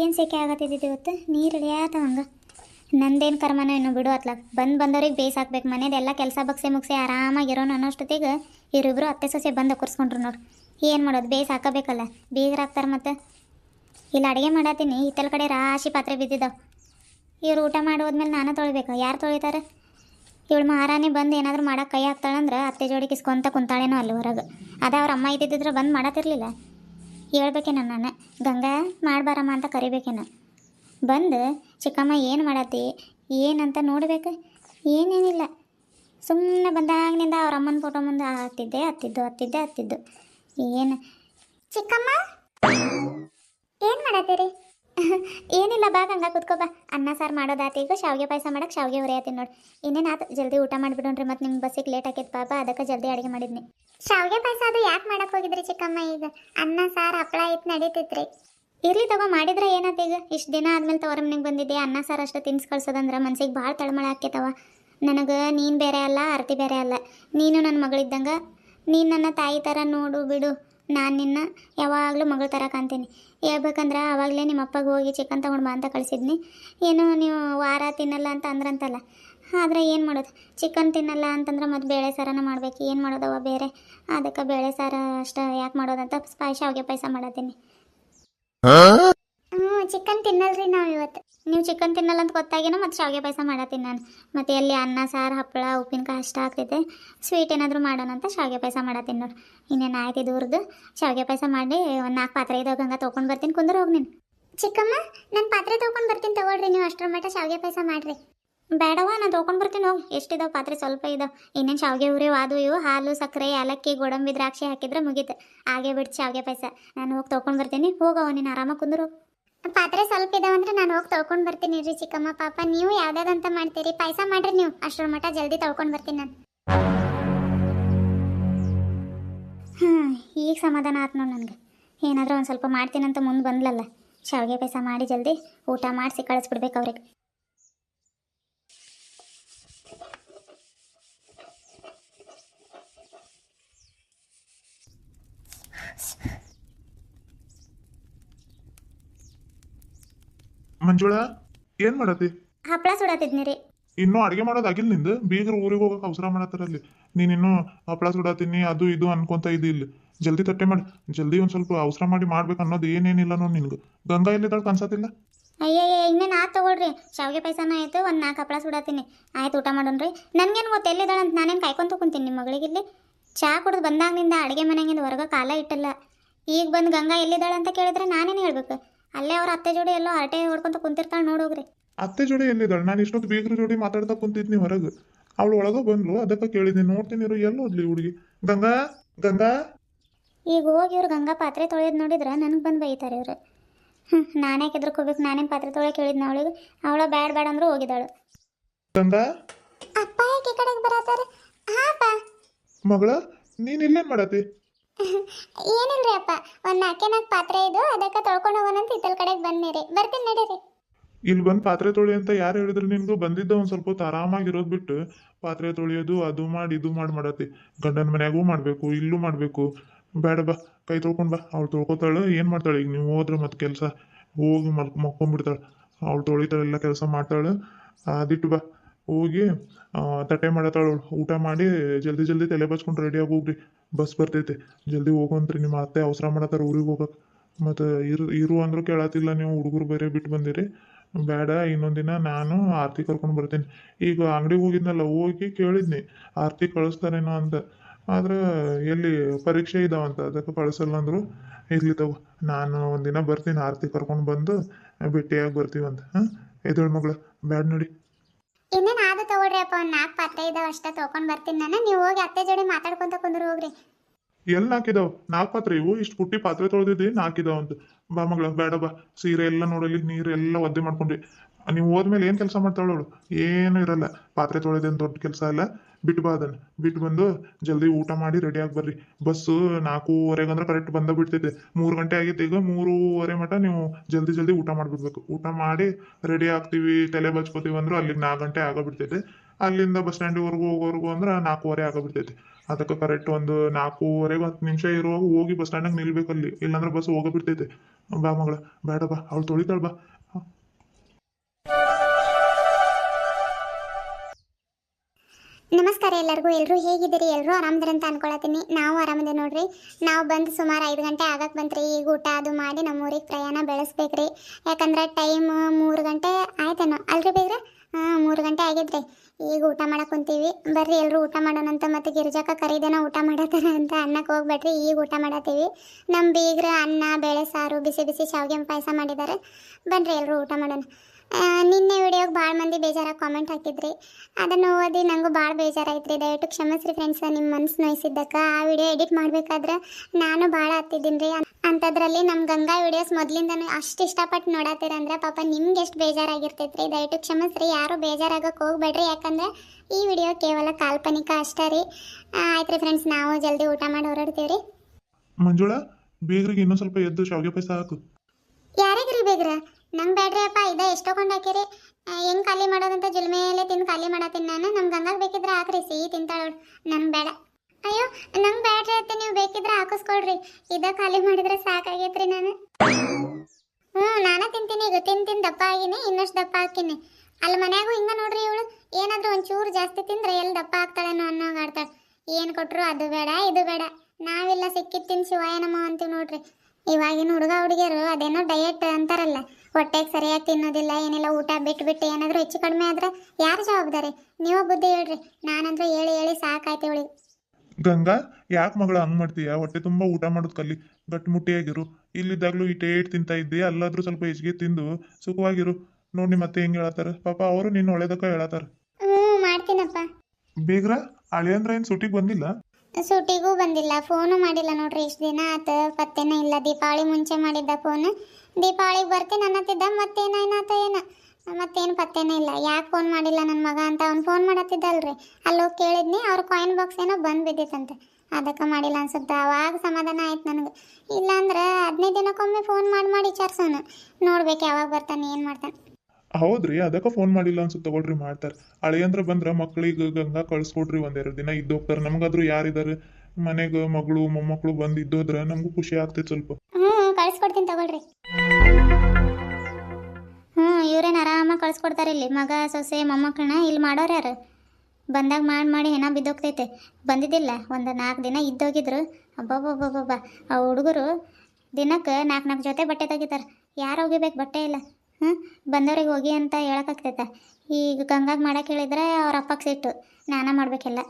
ಏನು ಸೆಕೆ ಆಗತ್ತಿದ್ದು ಇವತ್ತು? ನೀರು ಇಳಿಯಾತ ಹಂಗೆ. ನಂದೇನು ಕರ್ಮನ ಇನ್ನು ಬಿಡು ಅತ್ಲಾಗ ಬಂದು ಬಂದವ್ರಿಗೆ ಬೇಸ್ ಹಾಕ್ಬೇಕು. ಮನೇದೆಲ್ಲ ಕೆಲಸ ಬಗ್ಸೆ ಮುಗಿಸಿ ಆರಾಮಾಗಿರೋನು ಅನ್ನೋಷ್ಟೊತ್ತಿಗೆ ಇವರಿಬ್ಬರು ಅತ್ತೆ ಸೊಸೆ ಬಂದು ಕೂರಿಸ್ಕೊಂಡ್ರು ನೋಡಿ. ಏನು ಮಾಡೋದು? ಬೇಸ್ ಹಾಕಬೇಕಲ್ಲ. ಬೀಗರು ಹಾಕ್ತಾರೆ ಮತ್ತೆ? ಇಲ್ಲಿ, ಅಡುಗೆ ಮಾಡತ್ತೀನಿ ಹಿತ್ತಲ ಕಡೆ ರಾಶಿ ಪಾತ್ರೆ ಬಿದ್ದಿದ್ದಾವೆ ಇವ್ರು ಊಟ ಮಾಡೋದ್ಮೇಲೆ ನಾನು ತೊಳಿಬೇಕು. ಯಾರು ತೊಳಿತಾರೆ? ಇವಳು ಮಹಾರಾಣಿ ಬಂದು ಏನಾದರೂ ಮಾಡಕ್ಕೆ ಕೈ ಹಾಕ್ತಾಳಂದ್ರೆ ಅತ್ತೆ ಜೋಡಿ ಕಿಸ್ಕೊಂತ ಕುಂತಾಳೇನೋ ಅಲ್ಲಿ ಹೊರಗೆ. ಅದ ಅವ್ರ ಅಮ್ಮ ಇದ್ದಿದ್ರೆ ಬಂದು ಮಾಡತ್ತಿರ್ಲಿಲ್ಲ ಹೇಳ್ಬೇಕೇನ ನಾನು ಗಂಗಾ, ಮಾಡಬಾರಮ್ಮ ಅಂತ ಕರಿಬೇಕೇನ. ಬಂದು, ಚಿಕ್ಕಮ್ಮ ಏನು ಮಾಡತ್ತಿ? ಏನಂತ ನೋಡ್ಬೇಕು? ಏನೇನಿಲ್ಲ. ಸುಮ್ಮನೆ ಬಂದಾಗಿನಿಂದ ಅವ್ರ ಅಮ್ಮನ ಫೋಟೋ ಮುಂದೆ ಹತ್ತಿದ್ದೆ ಹತ್ತಿದ್ದು ಹತ್ತಿದ್ದೆ ಹತ್ತಿದ್ದು ಏನು? ಚಿಕ್ಕಮ್ಮ? ಏನು ಮಾಡತ್ತೀರಿ? ಏನಿಲ್ಲ, ಬಾ ಹಂಗ ಕುತ್ಕೋ, ಬಾ. ಅನ್ನ, ಸಾರು ಮಾಡೋದಾತ ಈಗ ಶಾವಿಗೆ ಪಾಯಸ ಮಾಡಕ್ಕೆ ಶಾವಿಗೆ ಹುರಿಯತ್ತೀನಿ ನೋಡಿ. ಇನ್ನೇನು ಆತು ಜಲ್ದಿ ಊಟ ಮಾಡಿಬಿಡೋಣ್ರಿ ಮತ್ತು ನಿಮ್ಗೆ ಬಸ್ಸಿಗೆ ಲೇಟ್ ಆಕೈತೆ ಪಾಪ, ಅದಕ್ಕೆ ಜಲ್ದಿ ಅಡುಗೆ ಮಾಡಿದ್ನಿ. ಶಾವಿಗೆ ಪಾಯಸ ಅದು ಯಾಕೆ ಮಾಡಕ್ಕೆ ಹೋಗಿದ್ರಿ ಚಿಕ್ಕಮ್ಮ ಈಗ? ಅನ್ನ, ಸಾರು ಹಪ್ಪಳ ಇತ್ತು ನಡೀತೈತ್ರಿ. ಇರ್ಲಿ ತಗೋ, ಮಾಡಿದ್ರೆ ಏನಾಯ್ತು ಈಗ? ಇಷ್ಟು ದಿನ ಆದ್ಮೇಲೆ ತವರ ಮನೆಗೆ ಬಂದಿದ್ದೆ, ಅನ್ನ, ಸಾರು ಅಷ್ಟು ತಿನ್ಸ್ ಕಳ್ಸೋದಂದ್ರೆ ಮನ್ಸಿಗೆ ಭಾಳ ತಳಮಳ ಆಕೈತವ ನನಗೆ ನೀನು ಬೇರೆ ಅಲ್ಲ, ಆರತಿ ಬೇರೆ ಅಲ್ಲ. ನೀನು ನನ್ನ ಮಗಳಿದ್ದಂಗೆ, ನೀನು ನನ್ನ ತಾಯಿ ಥರ ನೋಡು, ಬಿಡು. ನಾನು ನಿನ್ನ ಯಾವಾಗಲೂ ಮಗಳು ಥರ ಕಾಣ್ತೀನಿ. ಹೇಳ್ಬೇಕಂದ್ರೆ ಆವಾಗಲೇ ನಿಮ್ಮ ಅಪ್ಪಗೆ ಹೋಗಿ ಚಿಕನ್ ತೊಗೊಂಡು ಬಾ ಅಂತ ಕಳಿಸಿದ್ನಿ. ಏನು ನೀವು ವಾರ ತಿನ್ನಲ್ಲ ಅಂತ ಅಂದ್ರಂತಲ್ಲ. ಆದರೆ ಏನು ಮಾಡೋದು? ಚಿಕನ್ ತಿನ್ನಲ್ಲ ಅಂತಂದ್ರೆ ಮತ್ತು ಬೇಳೆ ಸಾರನ ಮಾಡ್ಬೇಕು. ಏನು ಮಾಡೋದವ ಬೇರೆ? ಅದಕ್ಕೆ ಬೇಳೆ ಸಾರ ಅಷ್ಟು ಯಾಕೆ ಮಾಡೋದಂತ ಪಾಯಸ ಶಾವಿಗೆ ಪಾಯಸ ಮಾಡತ್ತೀನಿ. ಹ್ಞೂ ಚಿಕನ್ ತಿನ್ನಲ್ರಿ ನಾವು ಇವತ್ತು ನೀವು ಚಿಕನ್ ತಿನ್ನಲ್ಲ ಅಂತ ಗೊತ್ತಾಗೇನೋ ಮತ್ತು ಶಾವಿಗೆ ಪಾಯಸ ಮಾಡತ್ತೀನಿ ನಾನು. ಮತ್ತು ಎಲ್ಲಿ ಅನ್ನ, ಸಾರು, ಹಪ್ಪಳ, ಉಪ್ಪಿನಕಾಯಿ ಅಷ್ಟ ಆಗ್ತೈತೆ. ಸ್ವೀಟ್ ಏನಾದರೂ ಮಾಡೋಣ ಅಂತ ಶಾವಿಗೆ ಪಾಯಸ ಮಾಡತ್ತೀನಿ ನೋಡಿ. ಇನ್ನೇನು ಆಯ್ತು ದೂರದ್ದು ಶಾವಿಗೆ ಪಾಯಸ ಮಾಡಿ ಒಂದು ನಾಲ್ಕು ಪಾತ್ರೆ ಇದ್ದಾಗ ಹಂಗೆ ತೊಗೊಂಡು ಬರ್ತೀನಿ, ಕುಂದ್ರ ಹೋಗಿ ನೀನು. ಚಿಕ್ಕಮ್ಮ, ನಾನು ಪಾತ್ರೆ ತೊಗೊಂಡು ಬರ್ತೀನಿ ತೊಗೊಳ್ರಿ, ನೀವು ಅಷ್ಟರ ಮಟ್ಟ ಶಾವಿಗೆ ಪಾಯಸ ಮಾಡಿರಿ. ಬೇಡವ ನಾನು ತೊಗೊಂಡು ಬರ್ತೀನಿ ಹೋಗಿ. ಎಷ್ಟಿದಾವೆ ಪಾತ್ರೆ? ಸ್ವಲ್ಪ ಇದಾವೆ. ಇನ್ನೇನು ಶಾವಿಗೆ ಉರಿ ಅದು ಇವು, ಹಾಲು, ಸಕ್ಕರೆ, ಏಲಕ್ಕಿ, ಗೋಡಂಬಿ, ದ್ರಾಕ್ಷಿ ಹಾಕಿದ್ರೆ ಮುಗೀತು. ಹಾಗೆ ಬಿಟ್ಟು ಶಾವಿಗೆ ಪಾಯಸ. ನಾನು ಹೋಗಿ ತೊಗೊಂಡು ಬರ್ತೀನಿ. ಹೋಗವ ನೀನು ಆರಾಮಾಗಿ ಕುಂದ್ರು ಹೋಗು. ಪಾತ್ರೆ ಸ್ವಲ್ಪ ಇದಾವಂದ್ರೆ ನಾನು ಹೋಗಿ ತೊಳ್ಕೊಂಡು ಬರ್ತೀನಿ ರೀ ಚಿಕ್ಕಮ್ಮ, ಪಾಪ ನೀವು ಯಾವ್ದಾದಂತ ಮಾಡ್ತೀರಿ, ಪಾಯಸ ಮಾಡ್ರಿ ನೀವು. ಅಷ್ಟರ ಮಟ್ಟ ಜಲ್ದಿ ತೊಳ್ಕೊಂಡು ಬರ್ತೀನಿ ನಾನು. ಹಾಂ, ಈಗ ಸಮಾಧಾನ ಆತ್ ನೋಡಿ ನನಗೆ. ಏನಾದರೂ ಒಂದು ಸ್ವಲ್ಪ ಮಾಡ್ತೀನಂತ ಮುಂದೆ ಬಂದ್ಲಲ್ಲ. ಶಾವಿಗೆ ಪಾಯಸ ಮಾಡಿ ಜಲ್ದಿ ಊಟ ಮಾಡಿಸಿ ಕಳಿಸ್ಬಿಡ್ಬೇಕು ಅವ್ರಿಗೆ. ಮಂಜುಳಾ ಏನ್ ಮಾಡತಿ ಹಪ್ಪಳ ಸುಡತ್ತಿದ್ನಿ ರೀ. ಇನ್ನೂ ಅಡಿಗೆ ಮಾಡೋದಾಗಿಲ್ಲ ನಿಂದು? ಬೀಗರು ಊರಿಗೆ ಹೋಗಕ್ ಅವಸರ ಮಾಡತ್ತಾರಲ್ಲಿ ನೀನ್ ಇನ್ನೂ ಹಪ್ಪಳ ಸುಡತೀನಿ ಅದು ಇದು ಅನ್ಕೊಂತ ಇದು ಇಲ್ಲಿ. ಜಲ್ದಿ ತಟ್ಟೆ ಮಾಡಿ. ಜಲ್ದಿ ಒಂದ್ ಸ್ವಲ್ಪ ಅವಸರ ಮಾಡಿ ಮಾಡ್ಬೇಕು ಅನ್ನೋದು ಏನೇನಿಲ್ಲ ನೋಡ್ ನಿನ್ಗೆ. ಗಂಗಾ ಎಲ್ಲಿದ್ದಾಳ ಕನ್ಸತಿಲ್ಲ ಅಯ್ಯಯ್ಯ ಇನ್ನೇ ನಾ ತಗೊಳ್ರಿ ಶಾವಿಗೆ ಪಾಯಸನ ಆಯ್ತು ಒಂದು ನಾಲ್ಕು ಹಪ್ಪಳ ಸುಡಾತೀನಿ ಆಯ್ತು ಊಟ ಮಾಡೋಣ್ರಿ ನನಗೇನು ಗೊತ್ತು ಎಲ್ಲಿದ್ದಾಳೆ ಅಂತ ನಾನೇನು ಕಾಯ್ಕೊಂತ ಕುಂತೀನಿ ನಿಮ್ಮ ಮಗಳಿಗಿಲ್ಲಿ ಚಾ ಕುಡ್ದು ಬಂದಾಗಿನಿಂದ ಅಡುಗೆ ಮನೆಗಿಂದ ಹೊರಗೆ ಕಾಲ ಇಟ್ಟಲ್ಲ ಈಗ ಬಂದು ಗಂಗಾ ಎಲ್ಲಿದ್ದಾಳೆ ಅಂತ ಕೇಳಿದ್ರೆ ನಾನೇನು ಹೇಳ್ಬೇಕು ಅಲ್ಲೇ ಅವ್ರ ಅತ್ತೆ ಜೋಡಿ ಎಲ್ಲೋ ಹರಟೆ ಹೊಡ್ಕೊಂತ ಕುಂತಿರ್ತಾಳೆ ನೋಡೋಗ್ರಿ ಅತ್ತೆ ಜೋಡಿ ಎಲ್ಲಿದ್ದಾಳ? ನಾನು ಇಷ್ಟೊತ್ತು ಬೀಗ್ರ ಜೋಡಿ ಮಾತಾಡ್ತಾ ಕುಂತಿದ್ನಿ ಹೊರಗೆ. ಅವಳು ಒಳಗ ಬಂದ್ಲು ಅದಕ್ಕೆ ಕೇಳಿದ್ನಿ ನೋಡ್ತೀನಿ ಇರು ಎಲ್ಲೋ ಹೋದ್ಲಿ ಹುಡುಗಿ? ಗಂಗಾ ಗಂಗಾ? ಈಗ ಹೋಗಿ ಇವ್ರು ಗಂಗಾ ಪಾತ್ರೆ ತೊಳೆಯೋದು ನೋಡಿದ್ರೆ ನನಗೆ ಬಂದು ಬೈತಾರೆ ಇವರು. ಹ್ಞೂ ನಾನೇ ಕೆದ್ರಕೋಬೇಕು ನಾನೇ ಪಾತ್ರೆ ತೊಳೆ ಕೇಳಿದ್ನ ಅವಳಿಗೆ? ಅವಳ ಬ್ಯಾಡ್ ಬ್ಯಾಡ್ ಅಂದ್ರೂ ಹೋಗಿದ್ದಾಳು. ಗಂಗಾ? ಅಪ್ಪ ಯಾಕೆ ಈ ಕಡೆಗೆ ಬರತ್ತಾರೆ? ಹಾಪ? ಮಗಳ ನೀನ್ ಇಲ್ಲೇನ್ ಮಾಡತಿ ಏನಿಲ್ರಿ ಅಪ್ಪ? ಒಂದು ನಾಲ್ಕೇ ನಾಲ್ಕು ಪಾತ್ರೆ ಇದು, ಅದಕ್ಕೆ ತೊಳ್ಕೊಂಡು ಹೋಗೋಣಂತ ಇತ್ತಲ್ ಕಡೆಗೆ ಬಂದಿರಿ ಬರ್ತೀನಿ ನಡೀರಿ. ಇಲ್ಲಿ ಬಂದು ಪಾತ್ರೆ ತೊಳಿ ಅಂತ ಯಾರು ಹೇಳಿದ್ರು ನಿನ್ಗೂ? ಬಂದಿದ್ದ ಒಂದ್ ಸ್ವಲ್ಪ ಹೊತ್ತು ಆರಾಮಾಗಿರೋದು ಬಿಟ್ಟು ಪಾತ್ರೆ ತೊಳೆಯೋದು, ಅದು ಮಾಡಿ, ಇದು ಮಾಡಿ ಮಾಡತ್ತಿ. ಗಂಡನ ಮನ್ಯಾಗೂ ಮಾಡಬೇಕು, ಇಲ್ಲೂ ಮಾಡಬೇಕು. ಬೇಡ ಬಾ, ಕೈ ತೊಳ್ಕೊಂಡು ಬಾ. ಅವ್ಳು ತೊಳ್ಕೊತಾಳು, ಏನು ಮಾಡ್ತಾಳೆ? ಈಗ ನೀವು ಹೋದ್ರೆ ಮತ್ತೆ ಕೆಲಸ ಹೋಗಿ ಮಲ್ ಮಕ್ಕೊಂಡ್ಬಿಡ್ತಾಳೆ ಅವ್ಳು ತೊಳಿತಾಳೆಲ್ಲ ಕೆಲಸ ಮಾಡ್ತಾಳೆ. ಅದಿಟ್ಟು ಬಾ. ಹೋಗಿ ತಟ್ಟೆ ಮಾಡತ್ತಾಳು ಊಟ ಮಾಡಿ, ಜಲ್ದಿ ಜಲ್ದಿ ತಲೆ ಬಚ್ಕೊಂಡು ರೆಡಿಯಾಗಿ ಹೋಗ್ರಿ. ಬಸ್ ಬರ್ತೈತೆ. ಜಲ್ದಿ ಹೋಗಂತ್ರಿ, ನಿಮ್ಮ ಅತ್ತೆ ಅವಸರ ಮಾಡತ್ತಾರ ಊರಿಗೆ ಹೋಗಕ್ಕೆ ಮತ್ತು ಇರು ಇರು ಅಂದ್ರೂ ಕೇಳತ್ತಿಲ್ಲ ನೀವು, ಹುಡುಗರು ಬೇರೆ ಬಿಟ್ಟು ಬಂದಿರಿ. ಬೇಡ ಇನ್ನೊಂದು ದಿನ ನಾನು ಆರತಿ ಕರ್ಕೊಂಡು ಬರ್ತೀನಿ. ಈಗ ಅಂಗಡಿಗೆ ಹೋಗಿದ್ನಲ್ಲ, ಹೋಗಿ ಕೇಳಿದ್ನಿ. ಆರತಿ ಕಳಿಸ್ತಾರೇನೋ ಅಂತ ಆದ್ರೆ ಎಲ್ಲಿ ಪರೀಕ್ಷೆ ಇದಾವಂತ, ಅದಕ್ಕೆ ಕಳಿಸಲ್ಲ ಅಂದರು. ಇರ್ಲಿ ತಗೋ, ನಾನು ಒಂದಿನ ಬರ್ತೀನಿ, ಆರತಿ ಕರ್ಕೊಂಡು ಬಂದು, ಭೇಟಿಯಾಗಿ ಬರ್ತೀವಂತ. ಹಾಂ, ಎದ್ದೇಳು ಮಗಳ ಬೇಡ ನೋಡಿ. ಇನ್ನೇನು ಆದ ತಗೊಳ್ರಿ ಅಪ್ಪ, ಒಂದು ನಾಲ್ಕು ಪಾತ್ರೆ ಇದಾವೆ, ಅಷ್ಟೇ ಬರ್ತೀನಿ ನಾನು. ನೀವು ಹೋಗಿ ಅತ್ತೆ ಜೋಡಿ ಮಾತಾಡ್ಕೊಂತ ಕುಂದ್ರು ಹೋಗ್ರಿ. ಎಲ್ಲ ನಾಕಿದಾವ್? ನಾಲ್ಕು ಪಾತ್ರೆ ಇವು? ಇಷ್ಟು ಪುಟ್ಟಿ ಪಾತ್ರೆ ತೊಳೆದಿದ್ದಿ? ನಾಲ್ಕಿದಾವ್ ಅಂತ ಬಾ ಮಗಳ, ಬೇಡ ಬಾ. ಸೀರೆ ಎಲ್ಲ ನೋಡಲಿ ನೀರು ಎಲ್ಲ ಒದ್ದೆ ಮಾಡ್ಕೊಂಡ್ರಿ ನೀವು ಹೋದ್ಮೇಲೆ ಏನು ಕೆಲಸ ಮಾಡ್ತಾಳು ಅವಳು? ಏನು ಇರಲ್ಲ. ಪಾತ್ರೆ ತೊಳೆದೇನು ದೊಡ್ಡ ಕೆಲಸ ಅಲ್ಲ. ಬಿಟ್ಟು ಬಾ ಬಿಟ್ಟು ಬಂದು ಜಲ್ದಿ ಊಟ ಮಾಡಿ ರೆಡಿ ಆಗಿ ಬರ್ರಿ. ಬಸ್ಸು ನಾಲ್ಕೂವರೆಗೆ ಅಂದ್ರೆ ಕರೆಕ್ಟ್ ಬಂದ ಬಿಡ್ತೈತೆ. ಮೂರು ಗಂಟೆ ಆಗಿತ್ತು ಈಗ ಮೂರುವರೆ ಮಟ ನೀವು ಜಲ್ದಿ ಜಲ್ದಿ ಊಟ ಮಾಡಿಬಿಡ್ಬೇಕು. ಊಟ ಮಾಡಿ ರೆಡಿ ಆಗ್ತೀವಿ, ತಲೆ ಬಚ್ಕೋತೀವಿ ಅಂದ್ರೆ ಅಲ್ಲಿಗೆ ನಾಲ್ಕು ಗಂಟೆ ಆಗೋ ಬಿಡ್ತೈತೆ ಅಲ್ಲಿಂದ ಬಸ್ ಸ್ಟ್ಯಾಂಡಿವರೆಗೂ ಹೋಗೋವರೆಗೂ ಅಂದ್ರೆ ನಾಲ್ಕೂವರೆ ಆಗಬಿಡ್ತೈತಿ. ಅದಕ್ಕೆ ಕರೆಕ್ಟ್ ಒಂದು ನಾಲ್ಕೂವರೆಗೆ ಹತ್ತು ನಿಮಿಷ ಇರುವಾಗ ಹೋಗಿ ಬಸ್ ಸ್ಟ್ಯಾಂಡಾಗ ನಿಲ್ಬೇಕಲ್ಲಿ ಇಲ್ಲಾಂದ್ರೆ ಬಸ್ ಹೋಗೋಬಿಡ್ತೈತೆ. ಬಾ ಮಗಳ ಬೇಡ ಬಾ ಅವಳು ತೊಳಿತಾಳ ಬಾ. ನಮಸ್ಕಾರ ಎಲ್ಲರಿಗೂ. ಎಲ್ಲರೂ ಹೇಗಿದ್ದೀರಿ? ಎಲ್ಲರೂ ಆರಾಮದಿರಿ ಅಂತ ಅನ್ಕೊಳತೀನಿ ನಾವು ಆರಾಮದೆ ನೋಡ್ರಿ. ನಾವು ಬಂದು ಸುಮಾರು ಐದು ಗಂಟೆ ಆಗಕ್ಕೆ ಬಂತ್ರಿ. ಈಗ ಊಟ ಅದು ಮಾಡಿ ನಮ್ಮ ಊರಿಗೆ ಪ್ರಯಾಣ ಬೆಳೆಸ್ಬೇಕ್ರಿ. ಯಾಕಂದ್ರೆ ಟೈಮ್ ಮೂರು ಗಂಟೆ ಆಯ್ತೇನೋ? ಅಲ್ರಿ ಬೇಗ್ರೆ? ಹಾಂ, ಮೂರು ಗಂಟೆ ಆಗಿದ್ರಿ ಈಗ ಊಟ ಮಾಡಕ್ಕೆ ಕುಂತೀವಿ. ಬರ್ರಿ ಎಲ್ಲರೂ ಊಟ ಮಾಡೋಣಂತ ಮತ್ತು ಗಿರಿಜಾಕ ಕರೀದೇನ ಊಟ ಮಾಡತ್ತಾರ ಅಂತ ಅನ್ನಕ್ಕೆ ಹೋಗ್ಬೇಡ್ರಿ. ಈಗ ಊಟ ಮಾಡತ್ತೀವಿ. ನಮ್ಮ ಬೀಗ್ರ ಅನ್ನ, ಬೇಳೆ, ಸಾರು, ಬಿಸಿ ಬಿಸಿ ಶಾವಿಗೆ ಪಾಯಸ ಮಾಡಿದ್ದಾರೆ ಬನ್ರಿ ಎಲ್ಲರೂ ಊಟ ಮಾಡೋಣ. ನಿನ್ನೆ ವಿಡಿಯೋಗೆ ಭಾಳ ಮಂದಿ ಬೇಜಾರಾಗಿ ಕಾಮೆಂಟ್ ಹಾಕಿದ್ರಿ. ಅದನ್ನು ಓದಿ ನನಗೂ ಭಾಳ ಬೇಜಾರಾಯ್ತು ದಯವಿಟ್ಟು ಕ್ಷಮಿಸ್ರಿ ಫ್ರೆಂಡ್ಸ್ ನಿಮ್ಮ ಮನಸ್ಸು ನೋಯಿಸಿದ್ದಕ್ಕೆ. ಆ ವಿಡಿಯೋ ಎಡಿಟ್ ಮಾಡಬೇಕಾದ್ರೆ ನಾನು ಭಾಳ ಹತ್ತಿದ್ದೀನಿ ರೀ ಅಂಥದ್ರಲ್ಲಿ ನಮ್ಮ ಗಂಗಾ ವಿಡಿಯೋಸ್ ಮೊದಲಿಂದನೂ ಅಷ್ಟು ಇಷ್ಟಪಟ್ಟು ನೋಡತ್ತೀರಂದ್ರೆ ಪಾಪ ನಿಮ್ಗೆ ಎಷ್ಟು ಬೇಜಾರಾಗಿರ್ತೈತೆ ರೀ ದಯವಿಟ್ಟು ಕ್ಷಮಿಸ್ರಿ. ಯಾರು ಬೇಜಾರಾಗಕ್ಕೆ ಹೋಗ್ಬೇಡ್ರಿ. ಯಾಕಂದ್ರೆ ಈ ವಿಡಿಯೋ ಕೇವಲ ಕಾಲ್ಪನಿಕ ಅಷ್ಟೇ ರೀ. ಆಯ್ತು ರೀ ಫ್ರೆಂಡ್ಸ್ ನಾವು ಜಲ್ದಿ ಊಟ ಮಾಡಿ ಹೊರಡ್ತೀವಿ ರೀ ಮಂಜುಳಾ ಬೇಗ್ರಿಗೆ ಇನ್ನೊಂದು ಸ್ವಲ್ಪ ಎದ್ದು ಶಾವಿಗೆ ಪಾಯಸ ಹಾಕು. ಯಾರಿಗ್ರಿ ಬೇಗ್ರ? ನಂಗೆ ಬೇಡ್ರಿ ಅಪ್ಪ, ಇದ ಎಷ್ಟೊಂದು ಹಾಕಿರಿ ಹೆಂಗ್ ಖಾಲಿ ಮಾಡೋದಂತ ಜುಲ್ ತಿನ್ ತಿಂದು ಖಾಲಿ ಮಾಡತ್ತೀನಿ ನಾನು. ನಮ್ ಗಂಗಾಗ್ ಬೇಕಿದ್ರೆ ಹಾಕ್ರಿ, ಸಿಹಿ ತಿಂತಾಳು ನಂಗೆ ಬೇಡ. ಅಯ್ಯೋ, ನಂಗೆ ಬೇಡ್ರಿ ಅತ್ತೆ, ನೀವು ಬೇಕಿದ್ರೆ ಹಾಕಿಸ್ಕೊಳ್ರಿ. ಇದ ಖಾಲಿ ಮಾಡಿದ್ರೆ ಸಾಕಾಗೈತ್ರಿ ನಾನು. ಹ್ಞೂ ನಾನ ತಿಂತೀನಿ ಈಗ. ತಿನ್ ತಿನ್ ದಪ್ಪ ಆಗಿನಿ, ಇನ್ನಷ್ಟು ದಪ್ಪ ಹಾಕಿನಿ. ಅಲ್ಲಿ ಮನ್ಯಾಗೂ ಹಿಂಗ ನೋಡ್ರಿ ಇವಳು. ಏನಾದ್ರೂ ಒಂಚೂರು ಜಾಸ್ತಿ ತಿಂದ್ರೆ ಎಲ್ಲಿ ದಪ್ಪ ಆಗ್ತಾಳೇನೋ ಅನ್ನೋ ಆಡ್ತಾಳೆ. ಏನು ಕೊಟ್ರು ಅದು ಬೇಡ, ಇದು ಬೇಡ. ನಾವೆಲ್ಲ ಸಿಕ್ಕಿದ್ ತಿನ್ ಶಿವಾಯ ಅಂತೀವಿ ನೋಡ್ರಿ. ಇವಾಗಿನ ಹುಡುಗ ಹುಡುಗಿಯರು ಅದೇನೋ ಡಯಟ್ ಅಂತಾರಲ್ಲ. ಹೊಟ್ಟೆಗೆ ಸರಿಯಾಗಿ ತಿನ್ನೋದಿಲ್ಲ ಏನಿಲ್ಲ ಊಟ ಬಿಟ್ಟು ಬಿಟ್ಟು ಏನಾದರೂ ಹೆಚ್ಚು ಕಡಿಮೆ ಆದ್ರೆ ಯಾರು ಜವಾಬ್ದಾರಿ? ನೀವು ಬುದ್ಧಿ ಹೇಳ್ರಿ. ನಾನಂದ್ರೂ ಹೇಳಿ ಹೇಳಿ ಸಾಕಾಯ್ತು ಇವಳಿಗೆ ಗಂಗಾ ಯಾಕೆ ಮಗಳು ಹಂಗ್ ಮಾಡ್ತೀಯ? ಹೊಟ್ಟೆ ತುಂಬಾ ಊಟ ಮಾಡೋದು ಕಲಿ ಗಟ್ಟಿಮುಟ್ಟಿಯಾಗಿರು ಇಲ್ಲಿದ್ದಾಗ್ಲೂ ಈ ಟೇಟ್ ತಿಂತಾ ಇದ್ದೆ ಅಲ್ಲಾದ್ರೂ ಸ್ವಲ್ಪ ಹೆಚ್ಚಿಗೆ ತಿಂದು ಸುಖವಾಗಿರು. ನೋಡಿ ಮತ್ತೆ ಹೆಂಗ್ ಹೇಳತ್ತಾರ? ಪಾಪ ಅವರು ನಿನ್ನ ಒಳ್ಳೇದಕ್ಕ ಹೇಳತ್ತಾರ. ಹ್ಞೂ ಮಾಡ್ತೀನಪ್ಪ. ಬೇಗ್ರ ಅಳಿಯಂದ್ರ ಏನ್ ಸುಟಿಗೆ ಬಂದಿಲ್ಲ? ಸೂಟಿಗೂ ಬಂದಿಲ್ಲ. ಫೋನು ಮಾಡಿಲ್ಲ ನೋಡ್ರಿ, ಇಷ್ಟು ದಿನ ಆತ ಪತ್ತೇನ ಇಲ್ಲ. ದೀಪಾವಳಿ ಮುಂಚೆ ಮಾಡಿದ್ದ ಫೋನ್. ದೀಪಾವಳಿಗೆ ಬರ್ತೀನಿ ಅನ್ನತ್ತಿದ್ದ, ಮತ್ತೇನಾಯ್ನಾತ ಏನ? ಮತ್ತೇನು ಪತ್ತೇನ ಇಲ್ಲ. ಯಾಕೆ ಫೋನ್ ಮಾಡಿಲ್ಲ ನನ್ನ ಮಗ ಅಂತ ಅವ್ನು ಫೋನ್ ಮಾಡತ್ತಿದ್ದಲ್ರಿ. ಅಲ್ಲಿ ಹೋಗಿ ಕೇಳಿದ್ನಿ, ಅವ್ರ ಕಾಯಿನ್ ಬಾಕ್ಸ್ ಏನೋ ಬಂದು ಬಿದ್ದಿತ್ತಂತೆ ಅದಕ್ಕೆ ಮಾಡಿಲ್ಲ ಅನ್ಸುತ್ತೆ. ಅವಾಗ ಸಮಾಧಾನ ಆಯ್ತು ನನಗೆ. ಇಲ್ಲಾಂದ್ರೆ ಹದಿನೈದು ದಿನಕ್ಕೊಮ್ಮೆ ಫೋನ್ ಮಾಡಿ ಮಾಡಿ ವಿಚಾರಿಸೋಣ ನೋಡ್ಬೇಕು ಯಾವಾಗ ಬರ್ತಾನೆ, ಏನು ಮಾಡ್ತಾನೆ. ಹೌದ್ರಿ, ಅದಕ್ಕೆ ಫೋನ್ ಮಾಡಿಲ್ಲ ಅನ್ಸುತ್ತೆ ತಗೊಳ್ರಿ ಮಾಡ್ತಾರ. ಅಳಿಯಂದ್ರ ಬಂದ್ರ ಮಕ್ಳಿಗೆ ಗಂಗಾ ಕಳ್ಸ್ಕೊಡ್ರಿ ಒಂದೆರಡು ದಿನ ಇದ್ದೋಗ್ತಾರ. ನಮ್ಗಾದ್ರೂ ಯಾರಿದಾರೆ ಮನೆಗ ಮಗಳು, ಮೊಮ್ಮಕ್ಳು ಬಂದ್ ಇದ್ದೋದ್ರ ನಮಗೂ ಖುಷಿ ಆಗ್ತೈತಿ ಸ್ವಲ್ಪ. ಹ್ಞೂ ಕಳ್ಸ್ಕೊಡ್ತೀನಿ ತಗೊಳ್ರಿ. ಹ್ಞೂ ಇವ್ರೇನು ಆರಾಮಾಗಿ ಕಳ್ಸ್ಕೊಡ್ತಾರೆ ಇಲ್ಲಿ. ಮಗ, ಸೊಸೆ ಮೊಮ್ಮಕ್ಕಳನ್ನ ಇಲ್ಲಿ ಮಾಡೋರು ಯಾರು? ಬಂದಾಗ ಮಾಡಿ ಮಾಡಿ ಹೆಣ ಬಿದ್ದೋಗ್ತೈತೆ. ಬಂದಿದ್ದಿಲ್ಲ, ಒಂದು ನಾಲ್ಕು ದಿನ ಇದ್ದೋಗಿದ್ರು. ಅಬ್ಬಬ್ಬಬ್ಬಬ್ಬ, ಆ ಹುಡುಗರು ದಿನಕ್ಕೆ ನಾಲ್ಕು ನಾಲ್ಕು ಜೊತೆ ಬಟ್ಟೆ ತೆಗಿತಾರೆ. ಯಾರು ಒಗಿಬೇಕು ಬಟ್ಟೆ ಇಲ್ಲ. ಹ್ಞೂ ಬಂದವ್ರಿಗೆ ಹೋಗಿ ಅಂತ ಹೇಳೋಕ್ಕಾಗ್ತೈತೆ. ಈಗ ಗಂಗಾಗ ಮಾಡಕ್ಕೆ ಹೇಳಿದ್ರೆ ಅವ್ರ ಅಪ್ಪಗೆ ಸಿಟ್ಟು, ನಾನ ಮಾಡಬೇಕೆಲ್ಲ.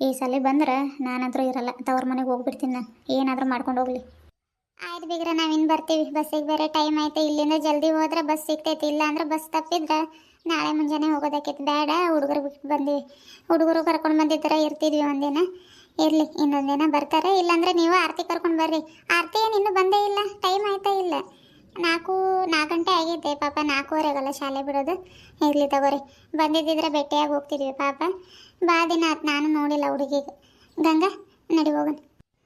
ಈ ಸಲ ಬಂದ್ರೆ ನಾನಂತರೂ ಇರಲ್ಲ ತವ್ರ ಮನೆಗೆ ಹೋಗ್ಬಿಡ್ತೀನಿ ನಾನು. ಏನಾದರೂ ಮಾಡ್ಕೊಂಡು ಹೋಗ್ಲಿ. ಆಯ್ತು ನಾವು ಇನ್ನು ಬರ್ತೀವಿ. ಬಸ್ಸಿಗೆ ಬೇರೆ ಟೈಮ್ ಐತೆ ಇಲ್ಲಿಂದ ಜಲ್ದಿ ಹೋದ್ರೆ ಬಸ್ ಸಿಗ್ತೈತಿ. ಇಲ್ಲ ಅಂದ್ರೆ ಬಸ್ ತಪ್ಪಿದ್ರೆ ನಾಳೆ ಮುಂಜಾನೆ ಹೋಗೋದಕ್ಕಿತ್ತು ಬೇಡ. ಹುಡುಗರು ಬಿಟ್ಟು ಬಂದೀವಿ. ಹುಡುಗರು ಕರ್ಕೊಂಡು ಬಂದಿದ್ದೀರ ಇರ್ತಿದ್ವಿ ಒಂದಿನ. ಇರಲಿ, ಇನ್ನೊಂದು ದಿನ ಬರ್ತಾರೆ. ಇಲ್ಲಾಂದ್ರೆ ನೀವು ಆರತಿ ಕರ್ಕೊಂಡು ಬರ್ರಿ. ಆರತಿ ಏನು ಇನ್ನೂ ಬಂದೇ ಇಲ್ಲ. ಟೈಮ್ ಆಯ್ತಾ ಇಲ್ಲ. ನಾಲ್ಕು ನಾಲ್ಕು ಗಂಟೆ ಆಗೈತೆ ಪಾಪ, ನಾಲ್ಕೂವರೆಗಲ್ಲ ಶಾಲೆ ಬಿಡೋದು. ಇರಲಿ ತಗೋರಿ. ಬಂದಿದ್ದಿದ್ರೆ ಭೇಟಿಯಾಗಿ ಹೋಗ್ತಿದ್ವಿ ಪಾಪ. ಬಾ ದಿನ ಆತ್, ನಾನು ನೋಡಿಲ್ಲ ಹುಡುಗಿಗೆ. ಗಂಗಾ, ನಡಿ ಹೋಗೋಣ.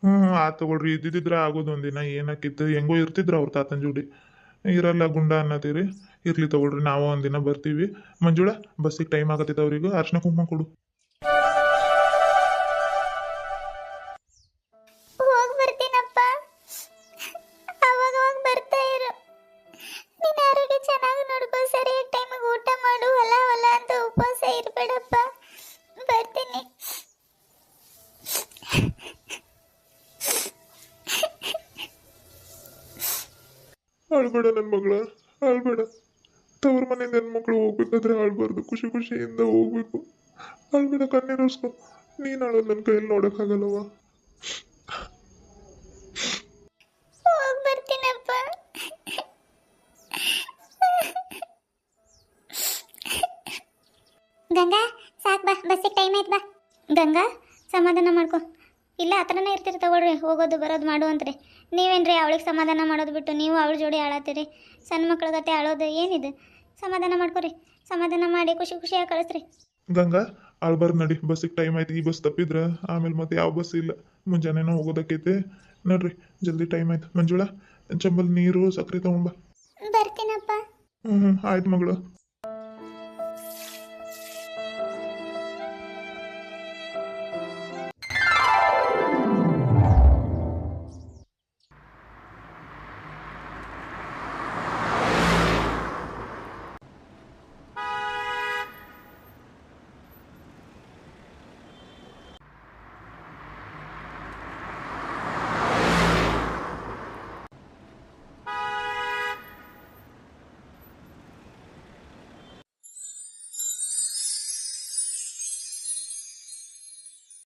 ಹ್ಮ್ ಆ ತಗೊಳ್ರಿ. ಇದ್ದಿದ್ರೆ ಆಗೋದು ಒಂದಿನ. ಏನಕ್ಕಿತ್ತು ಹೆಂಗೋ ಇರ್ತಿದ್ರು ಅವ್ರ ತಾತನ ಜೋಡಿ. ಇರಲ್ಲ ಗುಂಡ ಅನ್ನತೀರಿ. ಇರ್ಲಿ ತಗೊಳ್ರಿ, ನಾವು ಒಂದಿನ ಬರ್ತೀವಿ. ಮಂಜುಳಾ, ಬಸ್ಸಿಗೆ ಟೈಮ್ ಆಗತ್ತೈತೆ ಅವ್ರಿಗೂ. ಅರ್ಶಿನ ಕುಂಕುಮ ಕೊಡು. ನಿನ್ನ ಆರೋಗ್ಯ ಚೆನ್ನಾಗಿ ನೋಡ್ಕೋ ಸರಿಯಾಗಿ ಟೈಮಿಗೆ ಊಟ ಮಾಡು, ಹೊಲ ಹೊಲ ಅಂತ ಉಪವಾಸ ಇರ್ಬೇಡಪ್ಪ. ಬರ್ತೀನಿ. ಅಳ್ಬೇಡ ನನ್ನ ಮಗಳ ಅಳ್ಬೇಡ ತವ್ರ ಮನೆಯಿಂದ ನನ್ನ ಮಕ್ಕಳು ಹೋಗ್ಬೇಕಾದ್ರೆ ಆಳ್ಬಾರ್ದು ಖುಷಿ ಖುಷಿಯಿಂದ ಹೋಗ್ಬೇಕು. ಅಳ್ಬೇಡ ಕಣ್ಣೀರಿಸ್ಕೊ ನೀನ್ ಆಳೋದು ನನ್ನ ಕೈಯಲ್ಲಿ ನೋಡಕ್ಕಾಗಲ್ಲವ ಗಂಗಾ ಸಾಕು ಬಾ ಬಸ್ಸಿಗೆ ಟೈಮ್ ಆಯ್ತು ಬಾ. ಗಂಗಾ ಸಮಾಧಾನ ಮಾಡ್ಕೊ. ಇಲ್ಲ ಹತ್ರನೇ ಇರ್ತೀರಿ ತಗೊಳ್ರಿ ಹೋಗೋದು ಬರೋದು ಮಾಡು ಅಂತ್ರಿ. ನೀವೇನ್ರಿ ಅವಳಿಗೆ ಸಮಾಧಾನ ಮಾಡೋದು ಬಿಟ್ಟು ನೀವು ಅವಳ ಜೋಡಿ ಆಳತ್ತೀರಿ. ಸಣ್ಣ ಮಕ್ಳ ಗತೆ ಆಳೋದು ಏನಿದು? ಸಮಾಧಾನ ಮಾಡ್ಕೊರಿ ಸಮಾಧಾನ ಮಾಡಿ ಖುಷಿ ಖುಷಿಯಾಗಿ ಕಳಿಸ್ರಿ. ಗಂಗಾ ಅಳ್ಬಾರ್ದು ನಡಿ ಬಸ್ಸಿಗೆ ಟೈಮ್ ಆಯ್ತು ಈ ಬಸ್ ತಪ್ಪಿದ್ರೆ ಆಮೇಲೆ ಮತ್ತೆ ಯಾವ ಬಸ್ ಇಲ್ಲ. ಮುಂಜಾನೆನೋ ಹೋಗೋದಕ್ಕೈತೆ. ನೋಡ್ರಿ ಜಲ್ದಿ ಟೈಮ್ ಆಯ್ತು. ಮಂಜುಳಾ ಚಂಬಲ್ ನೀರು ಸಕ್ಕರೆ ತಗೊಂಬ ಬರ್ತೀನಪ್ಪ. ಹ್ಞೂ ಹ್ಞೂ ಆಯ್ತು ಮಗಳು.